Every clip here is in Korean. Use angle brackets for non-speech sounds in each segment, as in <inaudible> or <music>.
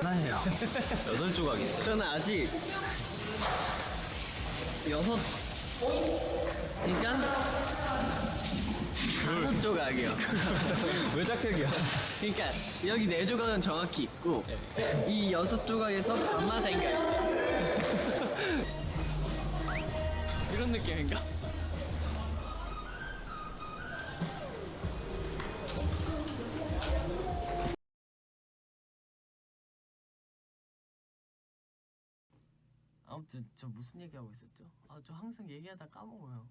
하나예요. 여덟 조각 있어요. 저는 아직 여섯 그러니까 다섯 조각이요. <laughs> 왜 짝짝이야? 그러니까 여기 네 조각은 정확히 있고 이 여섯 조각에서 반만 생겨 있어요. 이런 느낌인가? 아무튼 저 무슨 얘기하고 있었죠? 아 저 항상 얘기하다 까먹어요.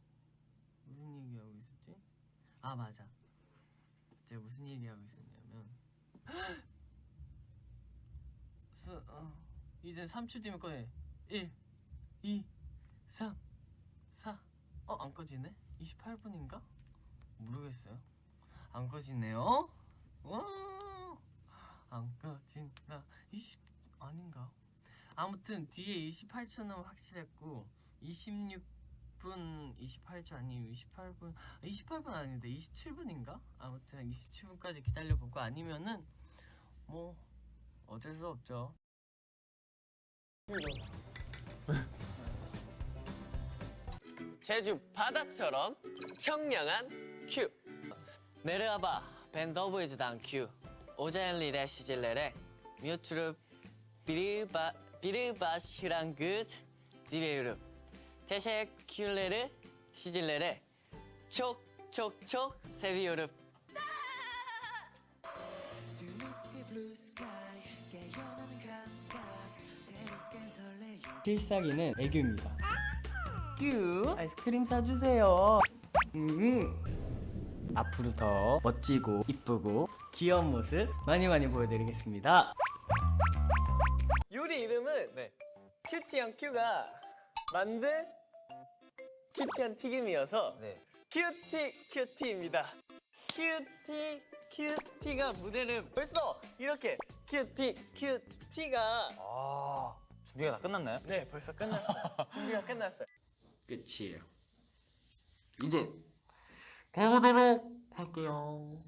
무슨 얘기하고 있었지? 아 맞아. 제가 무슨 얘기하고 있었냐면 <gasps> 스, 어, 이제 3초 뒤면 꺼내 1 2 3 4 어? 안 꺼지네? 28분인가? 모르겠어요 안 꺼지네요 와, 안 꺼진다 20 아닌가? 아무튼 뒤에 28초는 확실했고 26분 28초 아니면 28분 28분 아닌데 27분인가? 아무튼 27분까지 기다려보고 아니면은 뭐 어쩔 수 없죠. <laughs> 제주 바다처럼 청량한 큐 내려와봐 밴더보이즈당 큐 오자연리레 시질레레 뮤트르 비르바 비르바시랑그 디베유르 테셰큘레르 시질레레 촉촉촉 세비유르 필살기는 애교입니다. 큐 아이스크림 사주세요. 음. 앞으로 더 멋지고 이쁘고 귀여운 모습 많이 많이 보여드리겠습니다. 요리 이름은 큐티한 큐가 만든 큐티한 튀김이어서 네. 큐티 큐티입니다. 큐티 큐티가 무대를 벌써 이렇게 큐티 큐티가 아 준비가 다 끝났나요? 네 벌써 끝났어요. <laughs> 준비가 끝났어요. 끝이에요. 이제 가보도록 할게요.